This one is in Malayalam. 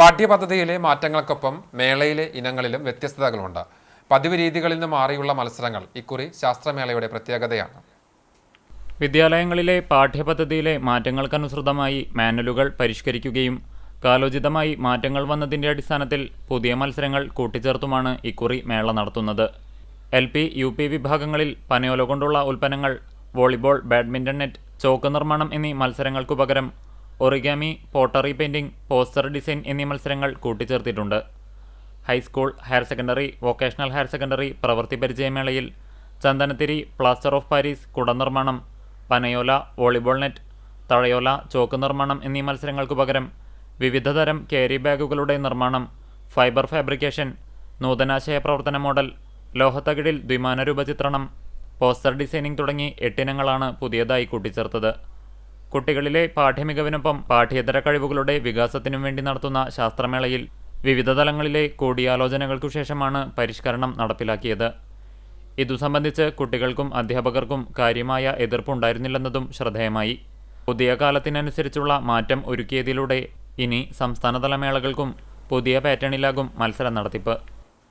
പാഠ്യപദ്ധതിയിലെ മാറ്റങ്ങൾക്കൊപ്പം മേളയിലെ ഇനങ്ങളിലും വ്യത്യസ്തതകളുണ്ട്. പതിവ് രീതികളിൽ നിന്ന് മാറിയുള്ള മത്സരങ്ങൾ ഇക്കുറി ശാസ്ത്രമേളയുടെ പ്രത്യേകതയാണ്. വിദ്യാലയങ്ങളിലെ പാഠ്യപദ്ധതിയിലെ മാറ്റങ്ങൾക്കനുസൃതമായി മാനുവലുകൾ പരിഷ്കരിക്കുകയും കാലോചിതമായി മാറ്റങ്ങൾ വന്നതിന്റെ അടിസ്ഥാനത്തിൽ പുതിയ മത്സരങ്ങൾ കൂട്ടിച്ചേർത്തുമാണ് ഇക്കുറി മേള നടത്തുന്നത്. എൽ പി യു പി വിഭാഗങ്ങളിൽ പനയോല കൊണ്ടുള്ള ഉൽപ്പന്നങ്ങൾ വോളിബോൾ ബാഡ്മിന്റൺ നെറ്റ് ചോക്ക് നിർമ്മാണം എന്നീ മത്സരങ്ങൾക്കു പകരം origami pottery painting poster design എന്നീ മത്സരങ്ങൾ കൂട്ടിച്ചേർത്തിട്ടുണ്ട്. High school higher secondary vocational higher secondary പ്രവൃത്തി പരിചയമേളയിൽ ചന്ദനത്തിരി പ്ലാസ്റ്റർ ഓഫ് പാരീസ് കുടനിർമ്മാണം പനയോല വോളിബോൾ നെറ്റ് തഴയോല ചോക്ക് നിർമ്മാണം എന്നീ മത്സരങ്ങൾക്കു പകരം വിവിധതരം കാരി ബാഗുകളുടെ നിർമ്മാണം ഫൈബർ ഫാബ്രിക്കേഷൻ നൂതനാശയ പ്രവർത്തന മോഡൽ ലോഹത്തകിടിൽ ദ്വിമാന രൂപചിത്രണം പോസ്റ്റർ ഡിസൈനിംഗ് തുടങ്ങി എട്ടിനങ്ങളാണ് പുതിയതായി കൂട്ടിച്ചേർത്തത്. കുട്ടികളിലെ പാഠ്യമികവിനൊപ്പം പാഠ്യേതര കഴിവുകളുടെ വികാസത്തിനും വേണ്ടി നടത്തുന്ന ശാസ്ത്രമേളയിൽ വിവിധ തലങ്ങളിലെ കൂടിയാലോചനകൾക്കു ശേഷമാണ് പരിഷ്കരണം നടപ്പിലാക്കിയത്. ഇതു സംബന്ധിച്ച് കുട്ടികൾക്കും അധ്യാപകർക്കും കാര്യമായ എതിർപ്പുണ്ടായിരുന്നില്ലെന്നതും ശ്രദ്ധേയമായി. പുതിയ കാലത്തിനനുസരിച്ചുള്ള മാറ്റം ഒരുക്കിയതിലൂടെ ഇനി സംസ്ഥാനതല മേളകൾക്കും പുതിയ പാറ്റേണിലാകും മത്സര നടത്തിപ്പ്.